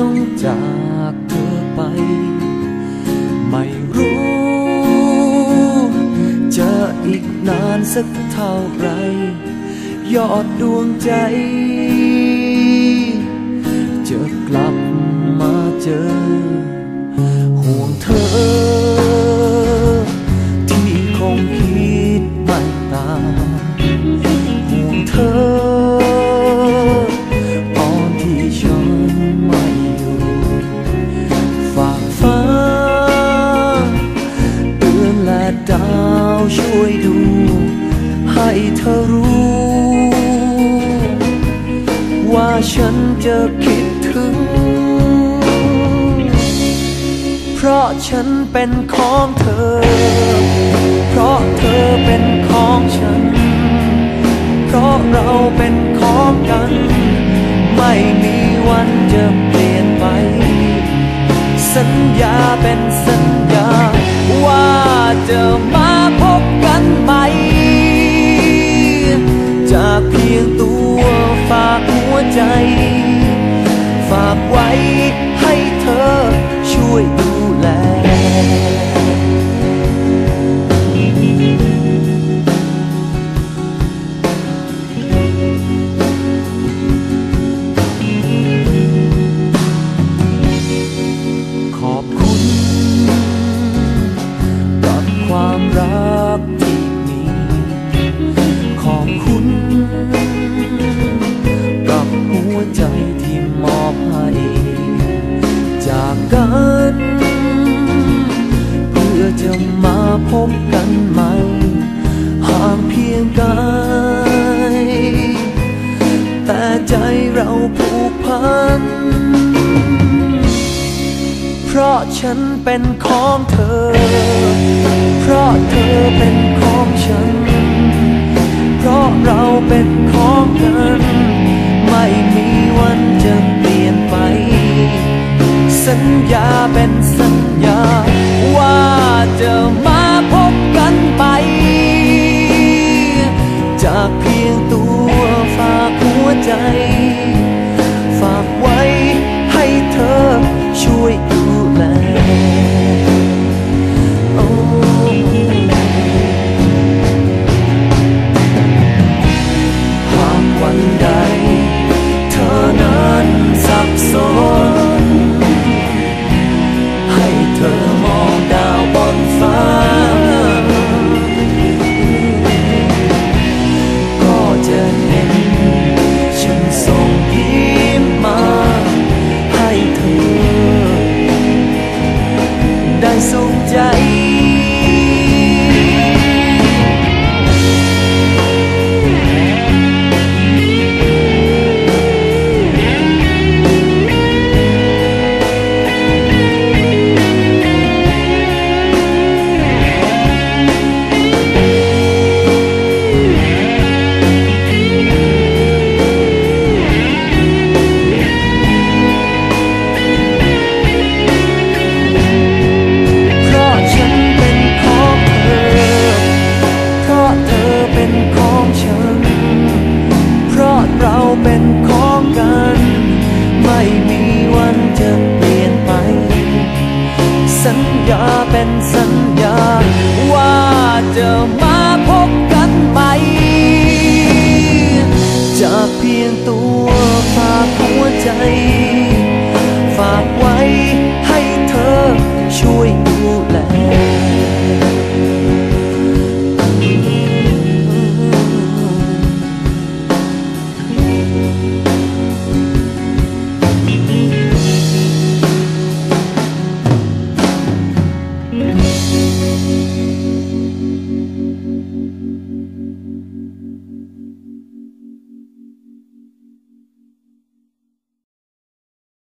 ต้องจากเธอไป ไม่รู้ จะอีกนานสักเท่าไร ยอดดวงใจ ฉันจะคิดถึง เพราะฉันเป็นของเธอ เพราะเธอเป็นของฉัน เพราะเราเป็นของกัน ไม่มีวันจะเปลี่ยนไป สัญญาเป็นสัญ ความรักที่มีขอบคุณกับหัวใจที่มอบให้จากกัน เพื่อจะมาพบกันใหม่ห่างเพียงกายแต่ใจเราผูกพัน ฉันเป็นของเธอ เพราะเธอเป็นของฉัน เพราะเราเป็นของกัน ไม่มีวันจะเปลี่ยนไป สัญญาเป็น สัญญาเป็นสัญญา ว่าจะมาพบกันใหม่จะเพียงตัวฝากหัวใจ ฝากไว้ให้เธอช่วย